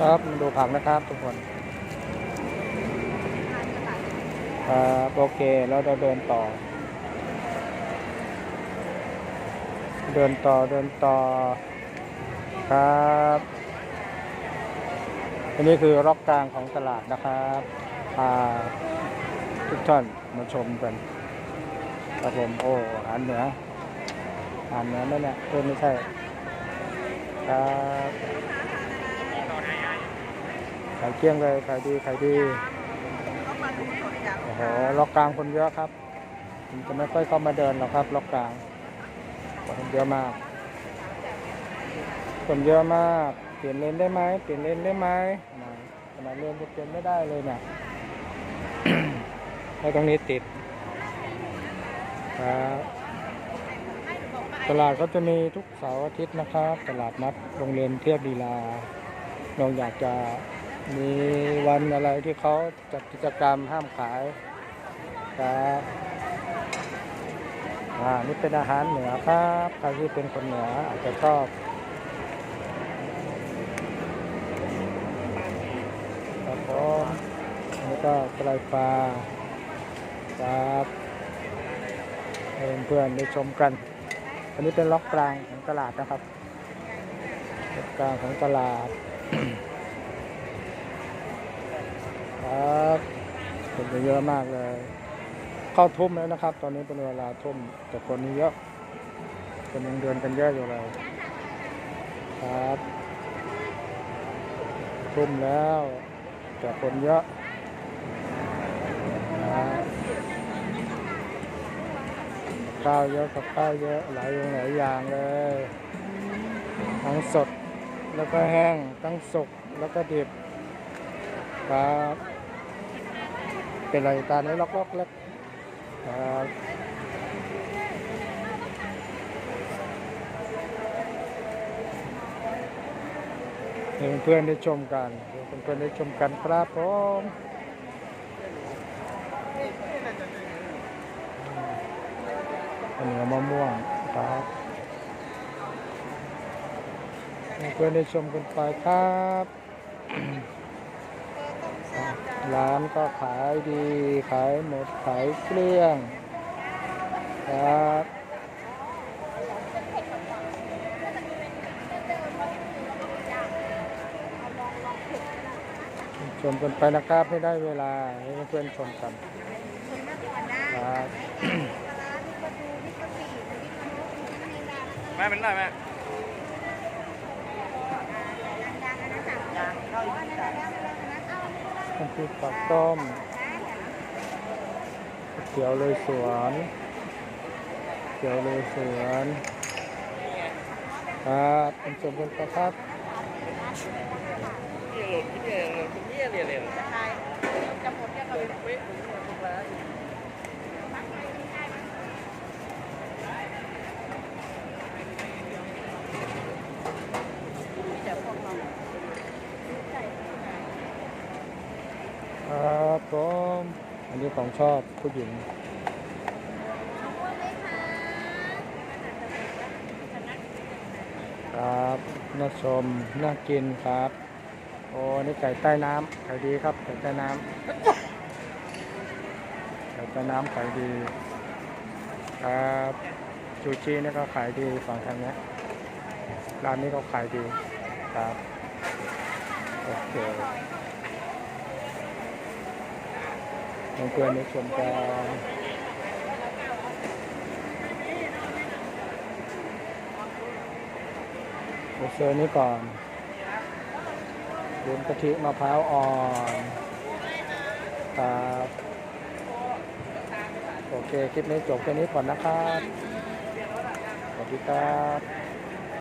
ครับมาดูผักนะครับทุกคนครับโอเคแล้วเราเดินต่อ เดินต่อเดินต่อครับอันนี้คือร็อกกลางของตลาดนะครับพาทุกท่านมาชมกันครับผมโอ้อาหารเหนืออาหารเหนือนั่นแหละเออไม่ใช่ครับ ขายเกลี้ยงเลยขายดีขายดีโอ้โหล็อกกลางคนเยอะครับผมจะไม่ค่อยเข้ามาเดินหรอกครับล็อกกลางคนเยอะมากคนเยอะมากเปลี่ยนเลนได้ไหมเปลี่ยนเลนได้ไหมขนาดเลนจะเปลี่ยนไม่ได้เลยเนี่ยแล้ตรงนี้ติดครับตลาดก็จะมีทุกเสาร์อาทิตย์นะครับ ตลาดนัดโรงเรียนเทียบดีลาน้องอยากจะ มีวันอะไรที่เขาจัดกิจกรรมห้ามขายครับอ่านี่เป็นอาหารเหนือครับใครที่เป็นคนเหนืออาจจะชอบครับผมนนี้ก็ปลาปลาครับเพื่อนๆได้ชมกัน อันนี้เป็นล็อกกลางของตลาดนะครับล็อกกลางของตลาด ครับ คนจะเยอะมากเลย เข้าทุ่มแล้วนะครับ ตอนนี้เป็นเวลาทุ่มแต่คนนี้เยอะ คนยังเดินกันเยอะอยู่เลย ครับ ทุ่มแล้ว แต่คนเยอะข้าวเยอะกับข้าวเยอะหลายอย่างหลายอย่างเลย ทั้งสดแล้วก็แห้งทั้งสุกแล้วก็ดิบครับ เป็นไรตานี้ล็อกๆเล็กครับให้เพื่อนๆได้ชมกันเพื่อนๆได้ชมกันครับผมเหนียวมะม่วงครับเพื่อนได้ชมกันไปครับ ร้านก็ขายดี ขายหมด ขายเกลี้ยงครับชมกันไปนะครับให้ได้เวลาให้เพื่อนๆชมกันครับแม่เป็นไรแม่ น้ำพริกปักต้มเขียวเลยสวนเขียวเลยสวนครับเป็นชมกันไปครับเรียนหลุดเรียนหลุดเรียนเรียนเรียนครับ ผมอันนี้ของชอบผู้หญิงครับน่าชมน่ากินครับ โอ้นี่ไก่ใต้น้ำขายดีครับไก่ใต้น้ำไก่ใต้น้ำขายดี ครับจูชีนี่ก็ขายดีฝั่งทางเนี้ยร้านนี้ก็ขายดีครับโอเค เพื่อนๆได้ชมกันโอเซอร์นี้ก่อนรวมกะทิมะพร้าวอ่อนครับโอเค คลิปนี้จบแค่นี้ก่อนนะครับ สวัสดีครับ